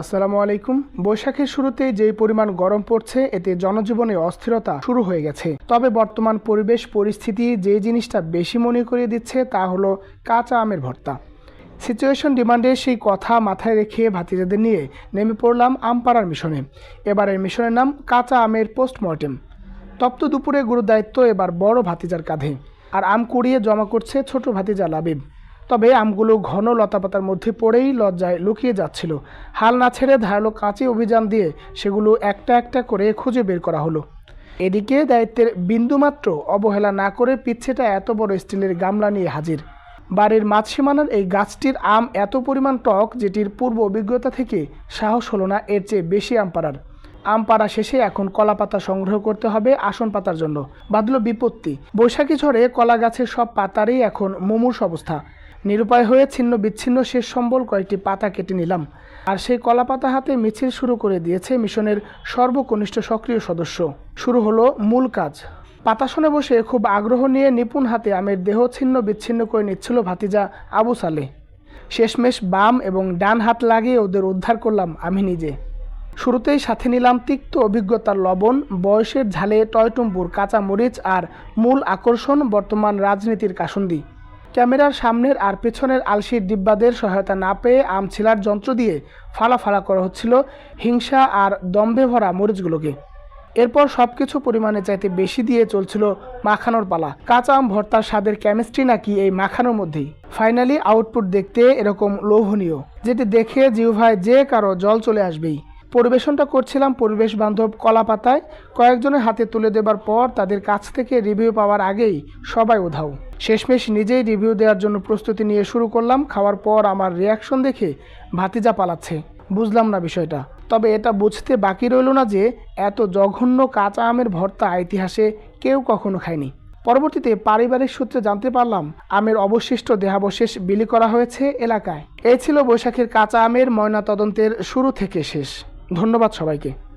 আসসালামু আলাইকুম। বৈশাখের শুরুতে যেই পরিমাণ গরম পড়ছে, এতে জনজীবনে অস্থিরতা শুরু হয়ে গেছে। তবে বর্তমান পরিবেশ পরিস্থিতি যে জিনিসটা বেশি মনে করিয়ে দিচ্ছে, তা হলো কাঁচা আমের ভর্তা। সিচুয়েশন ডিমান্ডে সেই কথা মাথায় রেখে ভাতিজাদের নিয়ে নেমে পড়লাম আম পাড়ার মিশনে। এবারের মিশনের নাম কাঁচা আমের পোস্টমর্টেম। তপ্ত দুপুরে গুরুদায়িত্ব এবার বড় ভাতিজার কাঁধে। আর আম কুড়িয়ে জমা করছে ছোট ভাতিজা লাবিব। তবে আমগুলো ঘন লতাপাতার মধ্যে পড়েই লজ্জায় লুকিয়ে যাচ্ছিল। হাল না ছেড়ে ধারালো কাঁচি অভিযান দিয়ে সেগুলো একটা একটা করে খুঁজে বের করা হলো। এদিকে দায়িত্বের বিন্দুমাত্র অবহেলা না করে পিচ্ছেটা এত বড় স্টিলের গামলা নিয়ে হাজির। বাড়ির মাঝ সীমানার এই গাছটির আম এত পরিমাণ টক যেটির পূর্ব অভিজ্ঞতা থেকে সাহস হলো না এর চেয়ে বেশি আম পাড়ার আম পাড়া শেষে এখন কলা পাতা সংগ্রহ করতে হবে আসন পাতার জন্য। বাঁধল বিপত্তি। বৈশাখী ঝড়ে কলা গাছের সব পাতারই এখন মুমূর্ষ অবস্থা। নিরুপায় হয়ে ছিন্ন বিচ্ছিন্ন শেষ সম্বল কয়েকটি পাতা কেটে নিলাম। আর সেই কলা পাতা হাতে মিছিল শুরু করে দিয়েছে মিশনের সর্বকনিষ্ঠ সক্রিয় সদস্য। শুরু হলো মূল কাজ। পাতাসনে বসে খুব আগ্রহ নিয়ে নিপুণ হাতে আমের দেহ ছিন্ন বিচ্ছিন্ন করে নিচ্ছিল ভাতিজা আবু সালে। শেষমেশ বাম এবং ডান হাত লাগিয়ে ওদের উদ্ধার করলাম আমি নিজে। শুরুতেই সাথে নিলাম তিক্ত অভিজ্ঞতার লবণ, বয়সের ঝালে টয়টুম্বুর কাঁচা মরিচ আর মূল আকর্ষণ বর্তমান রাজনীতির কাসুন্দি। ক্যামেরার সামনের আর পেছনের আলসির ডিব্বাদের সহায়তা না পেয়ে আম ছিলার যন্ত্র দিয়ে ফালা ফালা করা হচ্ছিল হিংসা আর দম্ভে ভরা মরিচগুলোকে। এরপর সব কিছু পরিমাণে চাইতে বেশি দিয়ে চলছিল মাখানোর পালা। কাঁচা আম ভর্তার স্বাদের কেমিস্ট্রি নাকি এই মাখানোর মধ্যেই। ফাইনালি আউটপুট দেখতে এরকম লোভনীয়, যেটি দেখে জিহ্বায় যে কারও জল চলে আসবেই। পরিবেশনটা করছিলাম পরিবেশ বান্ধব কলা পাতায় কয়েকজনের হাতে তুলে দেবার পর তাদের কাছ থেকে রিভিউ পাওয়ার আগেই সবাই উধাও। শেষমেশ নিজেই রিভিউ দেওয়ার জন্য প্রস্তুতি নিয়ে শুরু করলাম। খাওয়ার পর আমার রিয়াকশন দেখে ভাতিজা পালাচ্ছে। বুঝলাম না বিষয়টা। তবে এটা বুঝতে বাকি রইল না যে, এত জঘন্য কাঁচা আমের ভর্তা ইতিহাসে কেউ কখনো খায়নি। পরবর্তীতে পারিবারিক সূত্রে জানতে পারলাম, আমের অবশিষ্ট দেহাবশেষ বিলি করা হয়েছে এলাকায়। এই ছিল বৈশাখের কাঁচা আমের ময়নাতদন্তের শুরু থেকে শেষ। ধন্যবাদ সবাইকে।